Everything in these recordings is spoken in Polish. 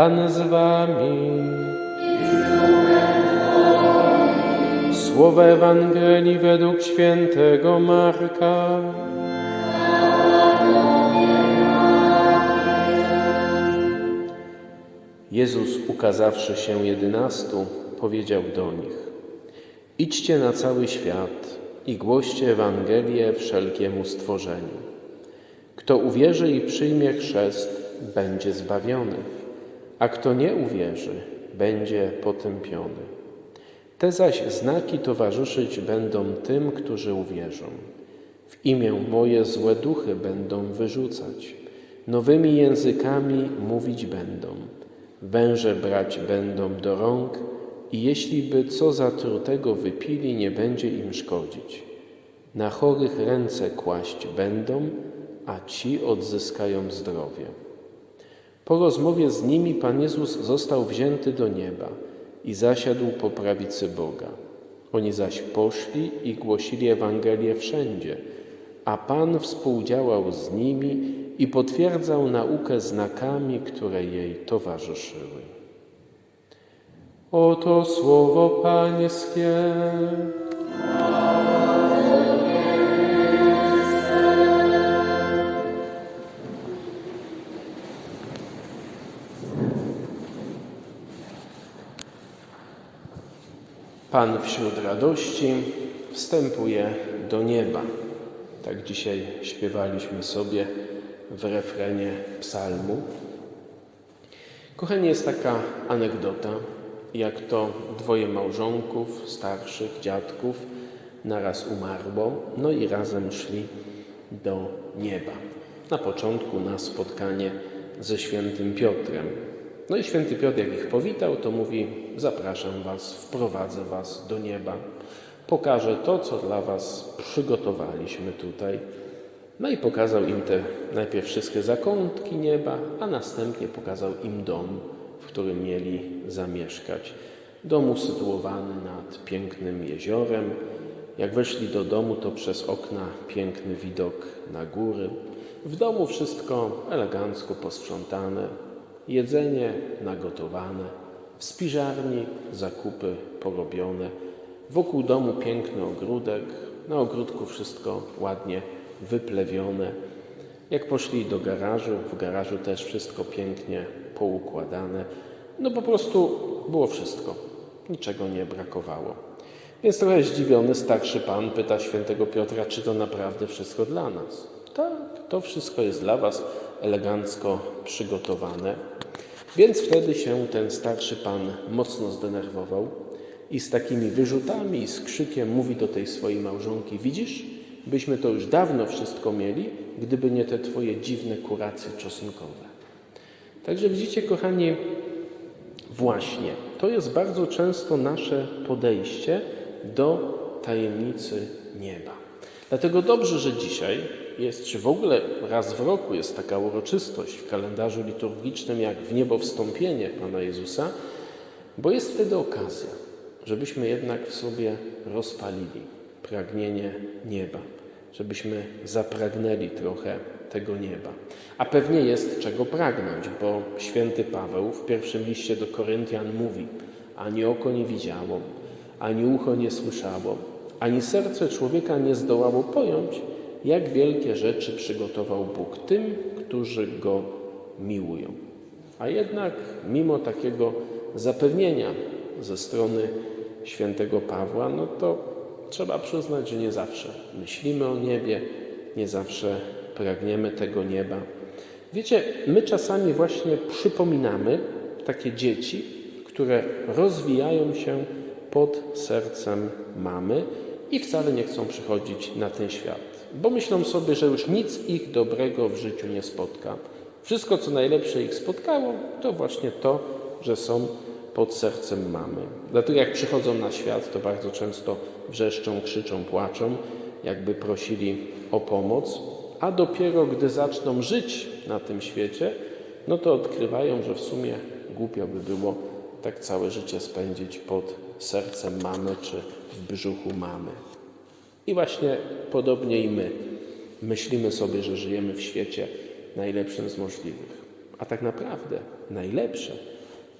Pan z wami. Słowa Ewangelii według świętego Marka. Jezus, ukazawszy się jedynastu, powiedział do nich: Idźcie na cały świat i głoście Ewangelię wszelkiemu stworzeniu. Kto uwierzy i przyjmie chrzest, będzie zbawiony, a kto nie uwierzy, będzie potępiony. Te zaś znaki towarzyszyć będą tym, którzy uwierzą. W imię moje złe duchy będą wyrzucać, nowymi językami mówić będą, węże brać będą do rąk i jeśli by co zatrutego wypili, nie będzie im szkodzić. Na chorych ręce kłaść będą, a ci odzyskają zdrowie. Po rozmowie z nimi Pan Jezus został wzięty do nieba i zasiadł po prawicy Boga. Oni zaś poszli i głosili Ewangelię wszędzie, a Pan współdziałał z nimi i potwierdzał naukę znakami, które jej towarzyszyły. Oto słowo Pańskie. Pan wśród radości wstępuje do nieba. Tak dzisiaj śpiewaliśmy sobie w refrenie psalmu. Kochani, jest taka anegdota, jak to dwoje małżonków, starszych dziadków, naraz umarło, no i razem szli do nieba. Na początku na spotkanie ze świętym Piotrem. No i święty Piotr, jak ich powitał, to mówi: Zapraszam Was, wprowadzę Was do nieba, pokażę to, co dla Was przygotowaliśmy tutaj. No i pokazał im te najpierw wszystkie zakątki nieba, a następnie pokazał im dom, w którym mieli zamieszkać. Dom usytuowany nad pięknym jeziorem. Jak weszli do domu, to przez okna piękny widok na góry. W domu wszystko elegancko posprzątane, jedzenie nagotowane, w spiżarni zakupy porobione, wokół domu piękny ogródek, na ogródku wszystko ładnie wyplewione. Jak poszli do garażu, w garażu też wszystko pięknie poukładane. No po prostu było wszystko, niczego nie brakowało. Więc trochę zdziwiony starszy pan pyta świętego Piotra, czy to naprawdę wszystko dla nas. Tak, to wszystko jest dla was elegancko przygotowane. Więc wtedy się ten starszy pan mocno zdenerwował i z takimi wyrzutami i z krzykiem mówi do tej swojej małżonki: Widzisz, byśmy to już dawno wszystko mieli, gdyby nie te twoje dziwne kuracje czosnkowe. Także widzicie, kochani, właśnie to jest bardzo często nasze podejście do tajemnicy nieba. Dlatego dobrze, że dzisiaj jest, czy w ogóle raz w roku jest taka uroczystość w kalendarzu liturgicznym, jak w niebo wstąpienie Pana Jezusa, bo jest wtedy okazja, żebyśmy jednak w sobie rozpalili pragnienie nieba, żebyśmy zapragnęli trochę tego nieba. A pewnie jest czego pragnąć, bo święty Paweł w pierwszym liście do Koryntian mówi: Ani oko nie widziało, ani ucho nie słyszało, ani serce człowieka nie zdołało pojąć, jak wielkie rzeczy przygotował Bóg tym, którzy go miłują. A jednak, mimo takiego zapewnienia ze strony świętego Pawła, no to trzeba przyznać, że nie zawsze myślimy o niebie, nie zawsze pragniemy tego nieba. Wiecie, my czasami właśnie przypominamy takie dzieci, które rozwijają się pod sercem mamy i wcale nie chcą przychodzić na ten świat, bo myślą sobie, że już nic ich dobrego w życiu nie spotka. Wszystko, co najlepsze ich spotkało, to właśnie to, że są pod sercem mamy. Dlatego jak przychodzą na świat, to bardzo często wrzeszczą, krzyczą, płaczą, jakby prosili o pomoc, a dopiero gdy zaczną żyć na tym świecie, no to odkrywają, że w sumie głupio by było tak całe życie spędzić pod sercem mamy czy w brzuchu mamy. I właśnie podobnie i my myślimy sobie, że żyjemy w świecie najlepszym z możliwych. a tak naprawdę najlepsze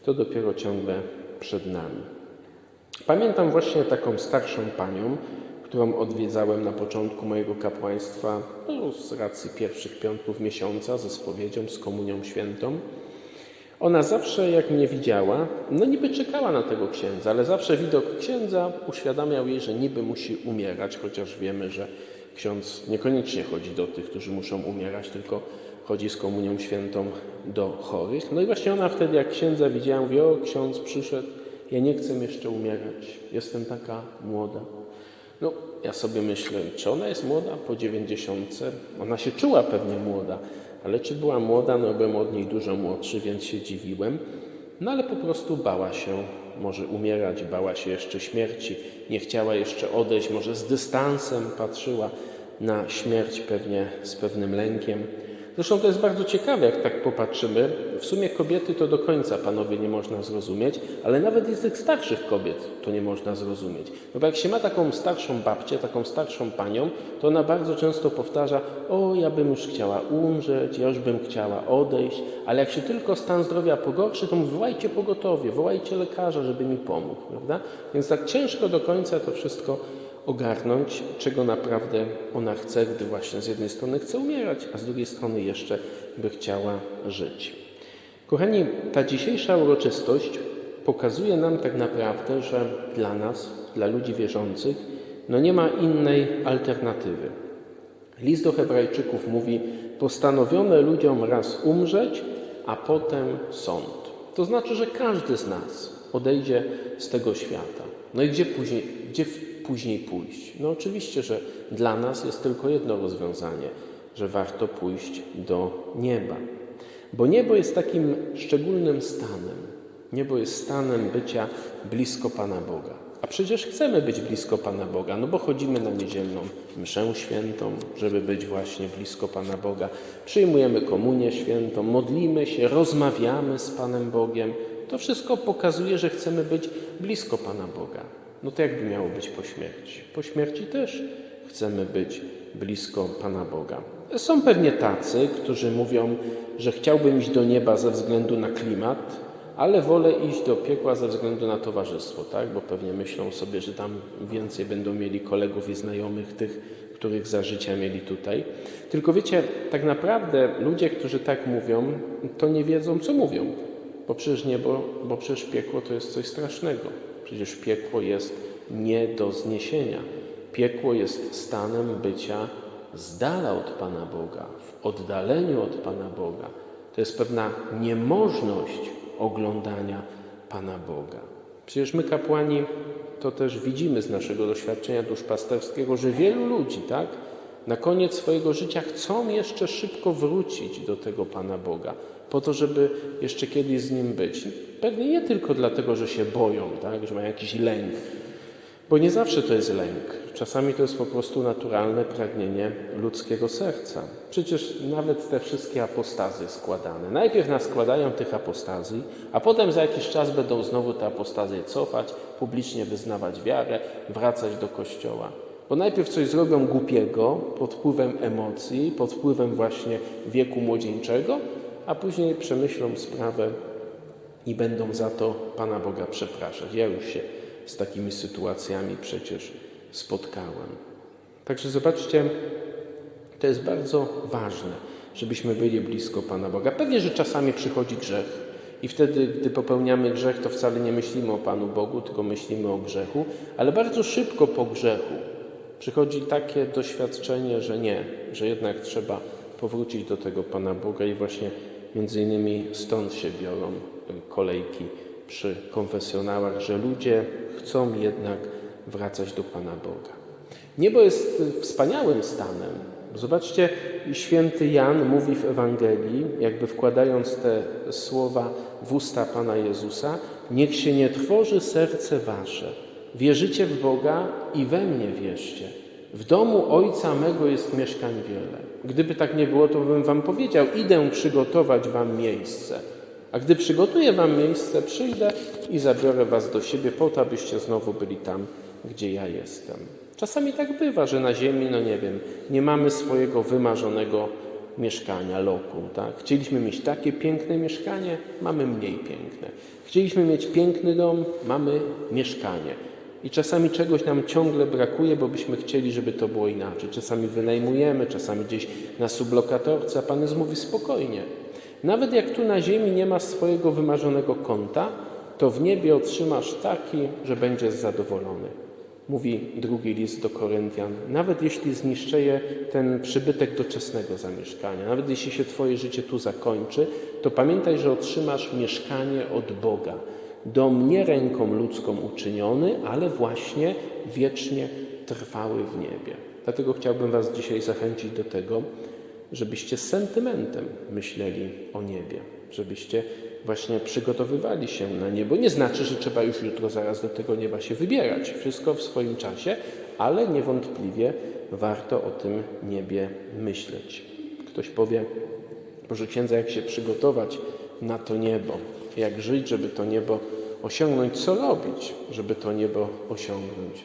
to dopiero ciągle przed nami. Pamiętam właśnie taką starszą panią, którą odwiedzałem na początku mojego kapłaństwa, no, z racji pierwszych piątków miesiąca, ze spowiedzią, z komunią świętą. Ona zawsze, jak mnie widziała, no niby czekała na tego księdza, ale zawsze widok księdza uświadamiał jej, że niby musi umierać, chociaż wiemy, że ksiądz niekoniecznie chodzi do tych, którzy muszą umierać, tylko chodzi z komunią świętą do chorych. No i właśnie ona wtedy, jak księdza widziała, mówi, o ksiądz przyszedł, ja nie chcę jeszcze umierać, jestem taka młoda. No, ja sobie myślę, czy ona jest młoda po dziewięćdziesiątce? Ona się czuła pewnie młoda, ale czy była młoda? No, byłem od niej dużo młodszy, więc się dziwiłem. No, ale po prostu bała się może umierać, bała się jeszcze śmierci, nie chciała jeszcze odejść, może z dystansem patrzyła na śmierć pewnie z pewnym lękiem. Zresztą to jest bardzo ciekawe, jak tak popatrzymy. W sumie kobiety to do końca, panowie, nie można zrozumieć, ale nawet i tych starszych kobiet to nie można zrozumieć. No bo jak się ma taką starszą babcię, taką starszą panią, to ona bardzo często powtarza: O, ja bym już chciała umrzeć, ja już bym chciała odejść, ale jak się tylko stan zdrowia pogorszy, to wołajcie pogotowie, wołajcie lekarza, żeby mi pomógł, prawda? Więc tak ciężko do końca to wszystko ogarnąć, czego naprawdę ona chce, gdy właśnie z jednej strony chce umierać, a z drugiej strony jeszcze by chciała żyć. Kochani, ta dzisiejsza uroczystość pokazuje nam tak naprawdę, że dla nas, dla ludzi wierzących, no nie ma innej alternatywy. List do Hebrajczyków mówi: Postanowione ludziom raz umrzeć, a potem sąd. To znaczy, że każdy z nas odejdzie z tego świata. No i gdzie później, gdzie później pójść? No oczywiście, że dla nas jest tylko jedno rozwiązanie, że warto pójść do nieba. Bo niebo jest takim szczególnym stanem. Niebo jest stanem bycia blisko Pana Boga. A przecież chcemy być blisko Pana Boga, no bo chodzimy na niedzielną mszę świętą, żeby być właśnie blisko Pana Boga. Przyjmujemy komunię świętą, modlimy się, rozmawiamy z Panem Bogiem. To wszystko pokazuje, że chcemy być blisko Pana Boga. No to jakby miało być po śmierci? Po śmierci też chcemy być blisko Pana Boga. Są pewnie tacy, którzy mówią, że chciałbym iść do nieba ze względu na klimat, ale wolę iść do piekła ze względu na towarzystwo, tak? Bo pewnie myślą sobie, że tam więcej będą mieli kolegów i znajomych tych, których za życia mieli tutaj. Tylko wiecie, tak naprawdę ludzie, którzy tak mówią, to nie wiedzą, co mówią. Bo przecież niebo, bo przecież piekło to jest coś strasznego. Przecież piekło jest nie do zniesienia. Piekło jest stanem bycia z dala od Pana Boga, w oddaleniu od Pana Boga. To jest pewna niemożność oglądania Pana Boga. Przecież my, kapłani, to też widzimy z naszego doświadczenia duszpasterskiego, że wielu ludzi, tak, na koniec swojego życia chcą jeszcze szybko wrócić do tego Pana Boga, po to, żeby jeszcze kiedyś z Nim być. Pewnie nie tylko dlatego, że się boją, tak, że mają jakiś lęk, bo nie zawsze to jest lęk. Czasami to jest po prostu naturalne pragnienie ludzkiego serca. Przecież nawet te wszystkie apostazy składane. Najpierw nas składają tych apostazji, a potem za jakiś czas będą znowu te apostazje cofać, publicznie wyznawać wiarę, wracać do kościoła. Bo najpierw coś zrobią głupiego pod wpływem emocji, pod wpływem właśnie wieku młodzieńczego, a później przemyślą sprawę i będą za to Pana Boga przepraszać. Ja już się z takimi sytuacjami przecież spotkałem. Także zobaczcie, to jest bardzo ważne, żebyśmy byli blisko Pana Boga. Pewnie, że czasami przychodzi grzech i wtedy, gdy popełniamy grzech, to wcale nie myślimy o Panu Bogu, tylko myślimy o grzechu, ale bardzo szybko po grzechu przychodzi takie doświadczenie, że nie, że jednak trzeba powrócić do tego Pana Boga i właśnie między innymi stąd się biorą kolejki przy konfesjonałach, że ludzie chcą jednak wracać do Pana Boga. Niebo jest wspaniałym stanem. Zobaczcie, święty Jan mówi w Ewangelii, jakby wkładając te słowa w usta Pana Jezusa: Niech się nie trwoży serce wasze. Wierzycie w Boga i we mnie wierzcie. W domu Ojca mego jest mieszkań wiele. Gdyby tak nie było, to bym wam powiedział: Idę przygotować wam miejsce. A gdy przygotuję wam miejsce, przyjdę i zabiorę was do siebie, po to, abyście znowu byli tam, gdzie ja jestem. Czasami tak bywa, że na ziemi, no nie wiem, nie mamy swojego wymarzonego mieszkania, lokum. Tak? Chcieliśmy mieć takie piękne mieszkanie, mamy mniej piękne. Chcieliśmy mieć piękny dom, mamy mieszkanie. I czasami czegoś nam ciągle brakuje, bo byśmy chcieli, żeby to było inaczej. Czasami wynajmujemy, czasami gdzieś na sublokatorce, a Pan Jezus mówi spokojnie. Nawet jak tu na ziemi nie masz swojego wymarzonego konta, to w niebie otrzymasz taki, że będziesz zadowolony. Mówi drugi list do Koryntian. Nawet jeśli zniszczeje ten przybytek doczesnego zamieszkania, nawet jeśli się Twoje życie tu zakończy, to pamiętaj, że otrzymasz mieszkanie od Boga. Dom nie ręką ludzką uczyniony, ale właśnie wiecznie trwały w niebie. Dlatego chciałbym Was dzisiaj zachęcić do tego, żebyście z sentymentem myśleli o niebie, żebyście właśnie przygotowywali się na niebo. Nie znaczy, że trzeba już jutro zaraz do tego nieba się wybierać. Wszystko w swoim czasie, ale niewątpliwie warto o tym niebie myśleć. Ktoś powie, Boże Księdza, jak się przygotować na to niebo, jak żyć, żeby to niebo osiągnąć, co robić, żeby to niebo osiągnąć.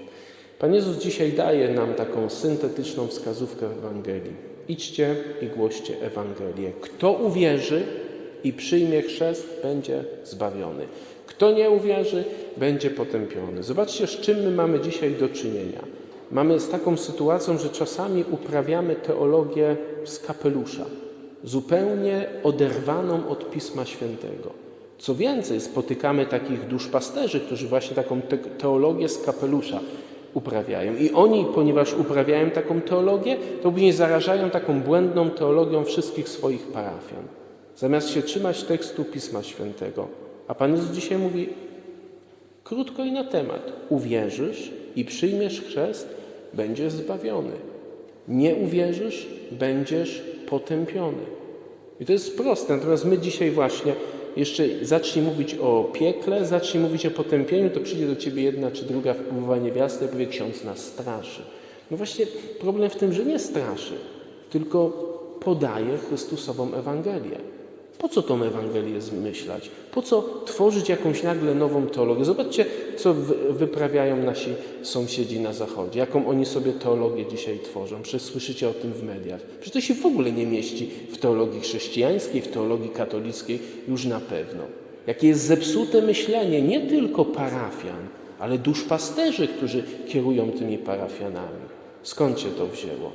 Pan Jezus dzisiaj daje nam taką syntetyczną wskazówkę Ewangelii. Idźcie i głoście Ewangelię. Kto uwierzy i przyjmie chrzest, będzie zbawiony. Kto nie uwierzy, będzie potępiony. Zobaczcie, z czym my mamy dzisiaj do czynienia. Mamy z taką sytuacją, że czasami uprawiamy teologię z kapelusza, zupełnie oderwaną od Pisma Świętego. Co więcej, spotykamy takich duszpasterzy, którzy właśnie taką te teologię z kapelusza uprawiają. I oni, ponieważ uprawiają taką teologię, to później zarażają taką błędną teologią wszystkich swoich parafian. Zamiast się trzymać tekstu Pisma Świętego. A Pan Jezus dzisiaj mówi krótko i na temat. Uwierzysz i przyjmiesz chrzest, będziesz zbawiony. Nie uwierzysz, będziesz potępiony. I to jest proste. Natomiast my dzisiaj właśnie jeszcze zacznij mówić o piekle, zacznij mówić o potępieniu, to przyjdzie do ciebie jedna czy druga wpływowa niewiasta i powie, ksiądz nas straszy. No właśnie problem w tym, że nie straszy, tylko podaje Chrystusową Ewangelię. Po co tą Ewangelię zmyślać? Po co tworzyć jakąś nagle nową teologię? Zobaczcie, co wyprawiają nasi sąsiedzi na Zachodzie, jaką oni sobie teologię dzisiaj tworzą. Przecież słyszycie o tym w mediach. Przecież to się w ogóle nie mieści w teologii chrześcijańskiej, w teologii katolickiej już na pewno. Jakie jest zepsute myślenie nie tylko parafian, ale duszpasterzy, którzy kierują tymi parafianami. Skąd się to wzięło?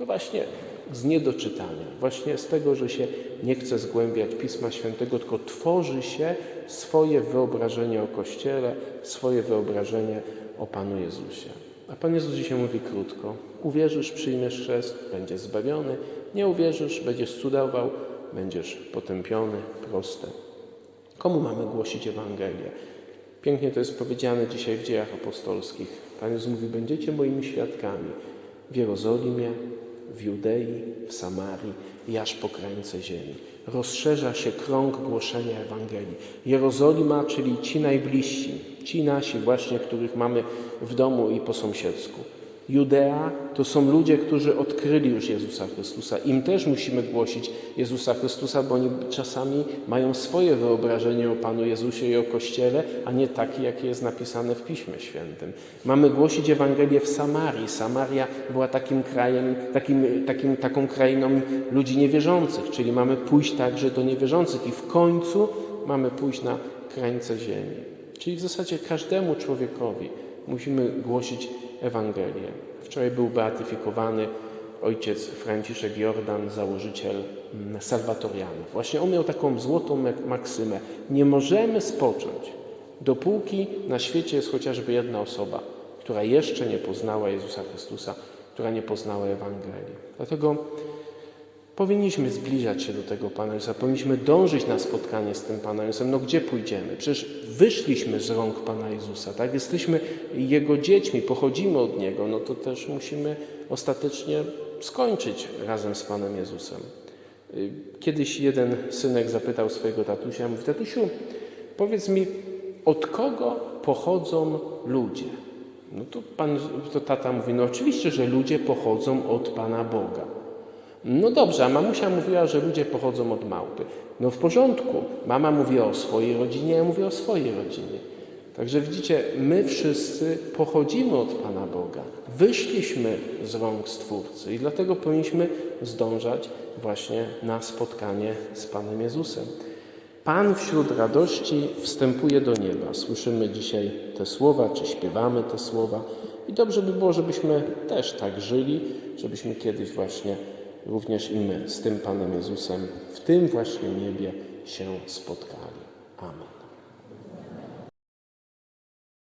No właśnie z niedoczytania, właśnie z tego, że się nie chce zgłębiać Pisma Świętego, tylko tworzy się swoje wyobrażenie o Kościele, swoje wyobrażenie o Panu Jezusie. A Pan Jezus dzisiaj mówi krótko. Uwierzysz, przyjmiesz chrzest, będziesz zbawiony. Nie uwierzysz, będziesz cudował, będziesz potępiony. Proste. Komu mamy głosić Ewangelię? Pięknie to jest powiedziane dzisiaj w dziejach apostolskich. Pan Jezus mówi, będziecie moimi świadkami w Jerozolimie, w Judei, w Samarii i aż po krańce ziemi. Rozszerza się krąg głoszenia Ewangelii. Jerozolima, czyli ci najbliżsi, ci nasi właśnie, których mamy w domu i po sąsiedzku. Judea to są ludzie, którzy odkryli już Jezusa Chrystusa. Im też musimy głosić Jezusa Chrystusa, bo oni czasami mają swoje wyobrażenie o Panu Jezusie i o Kościele, a nie takie, jakie jest napisane w Piśmie Świętym. Mamy głosić Ewangelię w Samarii. Samaria była takim krajem, takim, takim, taką krainą ludzi niewierzących, czyli mamy pójść także do niewierzących i w końcu mamy pójść na krańce ziemi. Czyli w zasadzie każdemu człowiekowi musimy głosić Ewangelię. Wczoraj był beatyfikowany ojciec Franciszek Jordan, założyciel Salwatorianów. Właśnie on miał taką złotą maksymę. Nie możemy spocząć, dopóki na świecie jest chociażby jedna osoba, która jeszcze nie poznała Jezusa Chrystusa, która nie poznała Ewangelii. Dlatego Powinniśmy zbliżać się do tego Pana Jezusa, powinniśmy dążyć na spotkanie z tym Panem Jezusem. No gdzie pójdziemy? Przecież wyszliśmy z rąk Pana Jezusa, tak? Jesteśmy Jego dziećmi, pochodzimy od Niego, no to też musimy ostatecznie skończyć razem z Panem Jezusem. Y, kiedyś jeden synek zapytał swojego tatusia, mówi, tatusiu, powiedz mi, od kogo pochodzą ludzie? No to, pan, to tata mówi, no oczywiście, że ludzie pochodzą od Pana Boga. No dobrze, a mamusia mówiła, że ludzie pochodzą od małpy. No w porządku, mama mówiła o swojej rodzinie, ja mówię o swojej rodzinie. Także widzicie, my wszyscy pochodzimy od Pana Boga. Wyszliśmy z rąk Stwórcy i dlatego powinniśmy zdążać właśnie na spotkanie z Panem Jezusem. Pan wśród radości wstępuje do nieba. Słyszymy dzisiaj te słowa, czy śpiewamy te słowa. I dobrze by było, żebyśmy też tak żyli, żebyśmy kiedyś właśnie również i my z tym Panem Jezusem w tym właśnie niebie się spotkali. Amen.